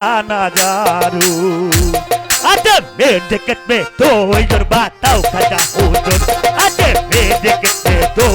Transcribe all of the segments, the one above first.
ana jaru Ate me deket me to yor batau kada hujur Ate me deket me to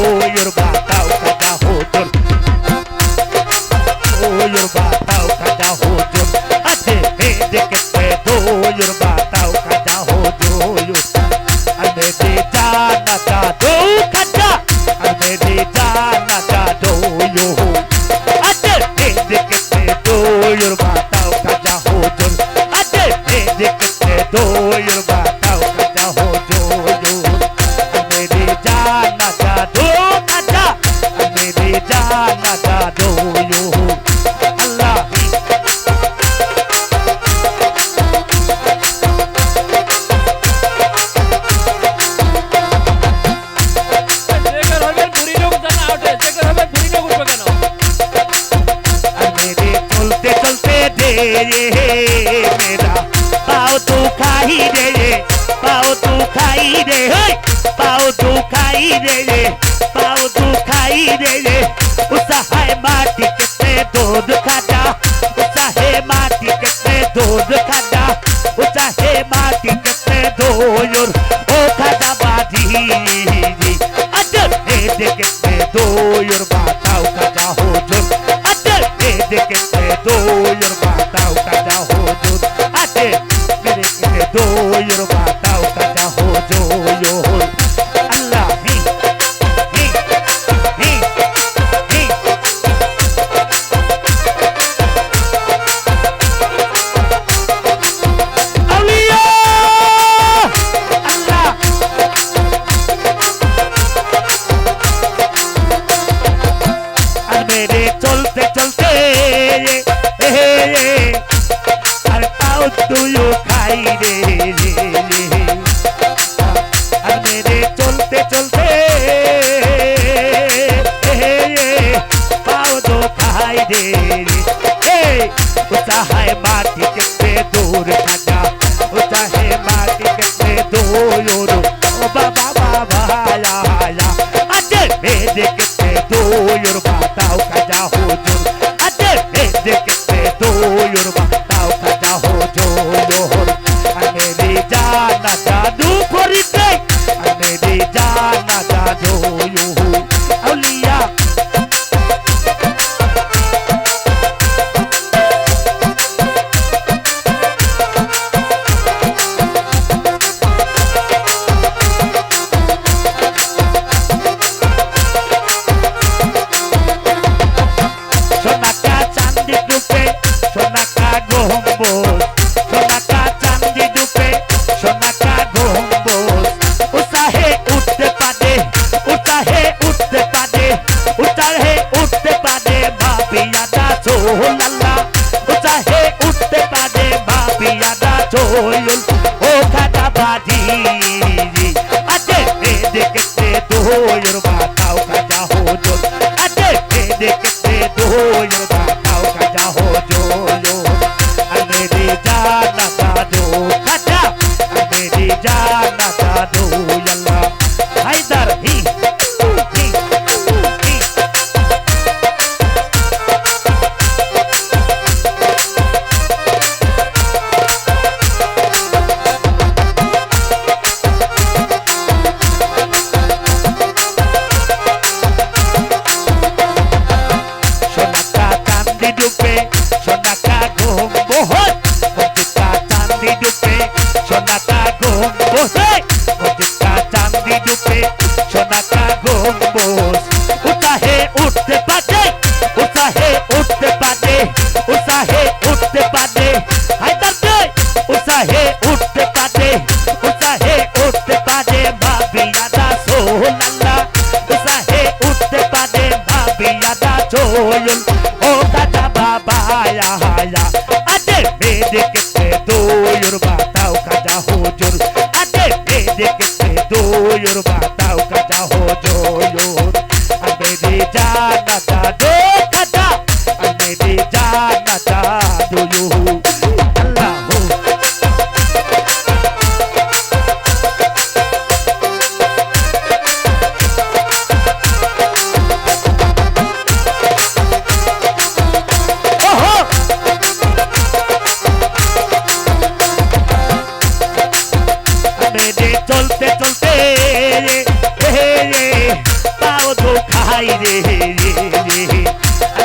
रे मेरा पाओ तू खाई रे रे पाओ तू खाई रे पाओ तू खाई रे रे पाओ तू खाई रे रे उस है माटी कितने दूध চলতে চলতে পাও তো খাই রে ওটা হয় মাটি কেটে দূর থাকা ওটা হে মাটি কেটে দূর ও বাবা বাবা আলা আলা আজ মেরে কেটে দূর বাতাও কাজা হুজুর উৎসাহে উঠতে পারে হায়দার দে উৎসাহে উঠতে পারে উৎসাহে উঠতে পারে ভাবিয়া দা সোনান্দা উৎসাহে উঠতে পারে ভাবিয়া দা চোলন ও দাদা বাবা আয়া আয়া আদে মেরে কেতে দোয়ুর বাতাও কাজা হুজুর আদে মেরে কেতে দোয়ুর বাতাও যাই রে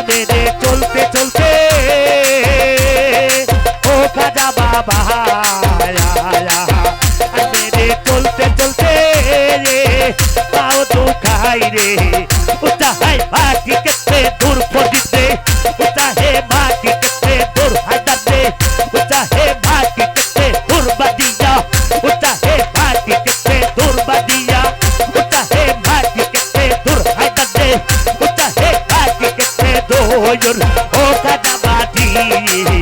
মেরে চলতে চলতে। ও খাজা বাবা মেরে চলতে চলতে পাও তো খাই রে। উঠাই বাকি কেটে দূর Ali.